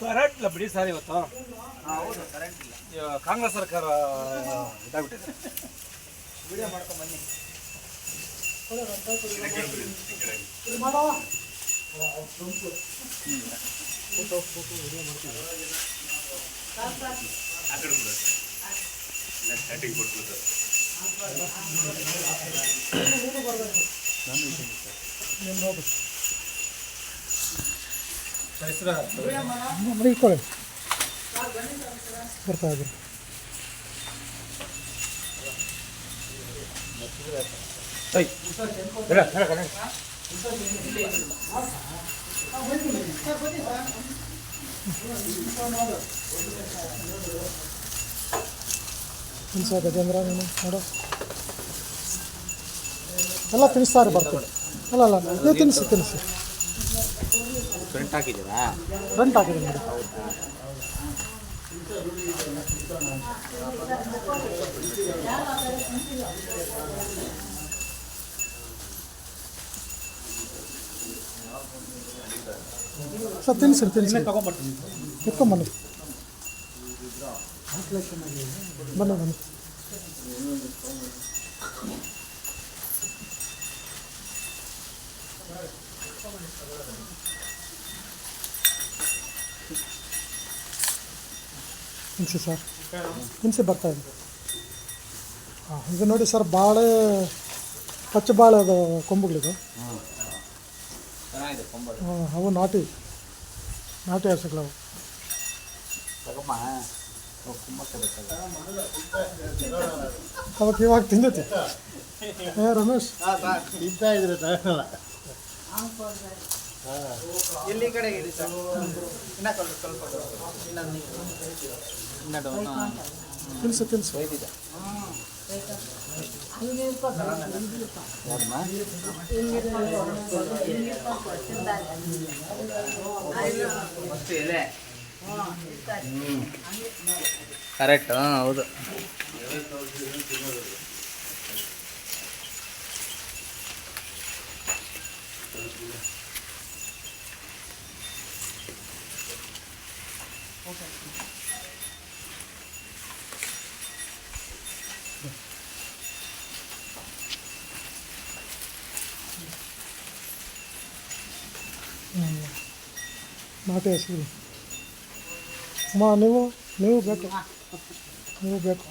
Current ಇಲ್ಲ ಬಿಡಿ sir ಇವತ್ತು ಇವಾಗ ಕಾಂಗ್ರೆಸ್ ಸರ್ಕಾರ ಇದಾಗ್ಬಿಟ್ಟಿದೆ ಇಟ್ಕೊಳ್ಳಿ ಬರ್ತಾ ಇದ್ರು ಏಯ್, ಹೇಳ, ಹೇಳ, ಹೇಳ. ತಿನ್ಸ ಗಜೇಂದ್ರ ನೀನು ನೋಡು ಎಲ್ಲ ತಿನ್ನಿಸ್ತಾರೆ ಬರ್ತೀನಿ ಅಲ್ಲ ಅಲ್ಲ ನೀವು ತಿನ್ನಿಸಿ ತಿನ್ನಿಸಿ ಫ್ರಂಟ್ ಹಾಕಿದ್ದೀರಾ? ಫ್ರಂಟ್ ಹಾಕಿದ್ದೀನಿ ನೋಡಿ ಸರ್ ತಿನ್ನಿಸಿ ತಿನ್ನಿಸಿ ಬನ್ನಿ ಬನ್ನಿ. ತಿನ್ಸಿ ಸರ್. ಹಿಂಸೆ ಬರ್ತಾ ಇದೆ ಹಾಂ ಇದು ನೋಡಿ ಸರ್, ಬಾಳೆ, ಪಚ್ಚ ಬಾಳೆ ಅದು ಕೊಂಬುಗಳಿದು. ಹಾಂ ಅವು ನಾಟಿ ನಾಟಿ ಹಸುಗಳವು. ಅವಕ್ಕೆ ಇವಾಗ ತಿಂದೈತಿ ಏ, ರಮೇಶ್. ತಿಂತಾ ಇದ್ರೆ ಇನ್ನ ಸ್ವಲ್ಪ ತಿನ್ಸು ತಿನ್ಸು. ಇದೆ ಕರೆಕ್ಟ್ ಹಾಂ ಹೌದು. ನಾಟಿ ಹಸುಗಳು ಅಮ್ಮ ನೀವು ನೀವು ಬೇಕು ನೀವು ಬೇಕು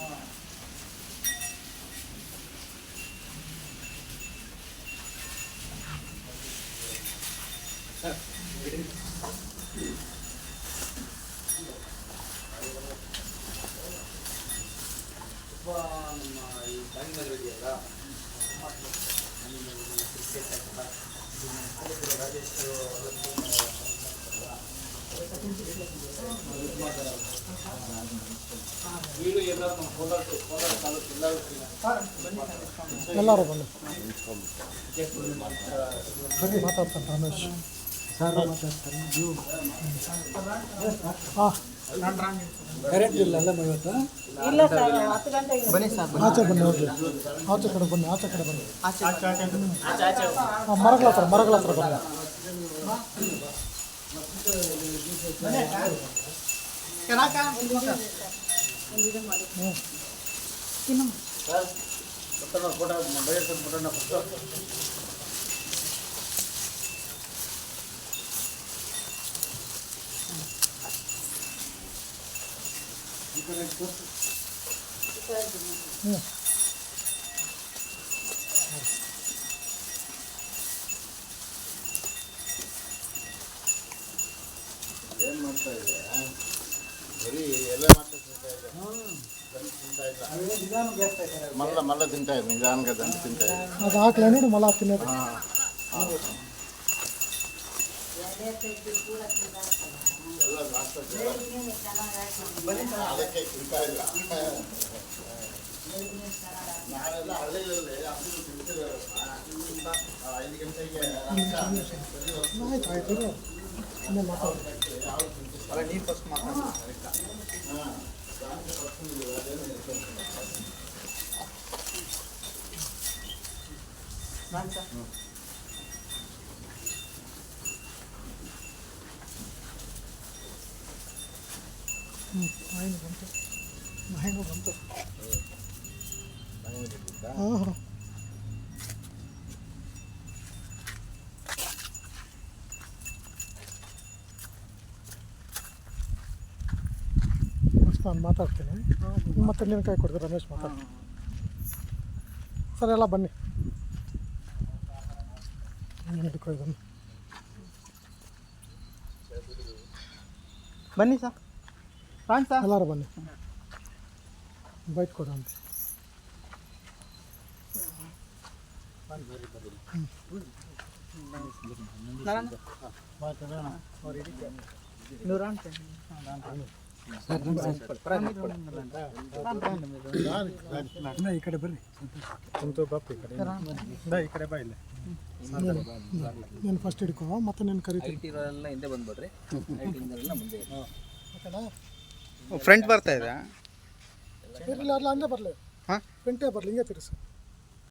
ಎಲ್ಲರೂ ಬನ್ನಿ ಬನ್ನಿ ಮಾತಾಡ್ತಾನೆ ರಮೇಶ್ ಹಾಂ ಕರೆಂಟ್ ಇಲ್ಲ ಅಲ್ಲ ಇವತ್ತು ಬನ್ನಿ ಸರ್ ಆಚೆ ಬನ್ನಿ ಹೋಗಿ. ಆಚೆ ಕಡೆ ಬನ್ನಿ ಆಚೆ ಕಡೆ ಬನ್ನಿ. ಹಾಂ ಮರಗಳ ಹತ್ರ ಮರಗಳ ಹತ್ರ ಬನ್ನಿ. ಹ್ಞೂ ಏನು ಮಾಡ್ತಾ ಇದೆ ಬರೀ ಎಲ್ಲ ಮಾಡ್ತಾ ತಿಂತಾ ಇದೆ ದಂಟು ತಿಂತಾ ಇಲ್ಲ ಮಲ್ಲ ಮಲ್ಲ ತಿಂತಾ ಇದೆ ನಿಧಾನಕ್ಕೆ ದಂಟು ತಿಂತಾ ಇದೆ ಅದು ಹಾಕ್ಲೇ ನೋಡಿ ಮಲ ತಿನ್ನೋದು ಹಾಂ ಎಲ್ಲ ನಾಷ್ಟ ಅದಕ್ಕೆ ತಿಂತಾ ಇಲ್ಲ ನಾವೆಲ್ಲ ಹಳ್ಳಿಗಳಲ್ಲಿ ಹಸಿರು ತಿಂತಿರೋರಮ್ಮ. ಆ, ಐದು ಗಂಟೆಗೆ ಆಯ್ತು ಆಯ್ತು ಇರು. ಇನ್ನೇ ಮಾತಾಡು ಅಲ್ಲ ನೀರು ಫಸ್ಟ್ ಮಾತಾಡಿ ಹ್ಞೂ ಆಯ್ತು ಬಂತು ಮಹೇನು ಬಂತು ಹಾಂ ಹಾಂ ನಾನು ಮಾತಾಡ್ತೀನಿ. ಮತ್ತೆ ನಿನ್ನ ಕೈ ಕೊಡ್ತೀನಿ ರಮೇಶ್ ಮಾತಾಡ್ತೀನಿ ಸರ್ ಎಲ್ಲ ಬನ್ನಿ ನೀನು ಬನ್ನಿ ಸರ್. ಎಲ್ಲರೂ ಬನ್ನಿ ಬೈಟ್ ಈ ಕಡೆ ಬರ್ರಿ. ಬಾಪ್ ಈ ಕಡೆ. ಈ ಕಡೆ ಬಾ ಇಲ್ಲ. ನೀನು ಫಸ್ಟ್ ಹಿಡ್ಕೊ ಮತ್ತೆ ನೀನು ಕರಿತೀನಿ. ಹಿಂದೆ ಬಂದ್ಬಿಡ್ರಿ. ಮುಂದೆ ಓಕೆನಾ ಫ್ರಂಟ್ ಬರ್ತಾ ಇದೆ ಹಂಗೆ ಬರಲಿ. ಹಾಂ? ಫ್ರಂಟೇ ಬರಲಿ ಹಿಂಗೆ ತಿರ್ಸು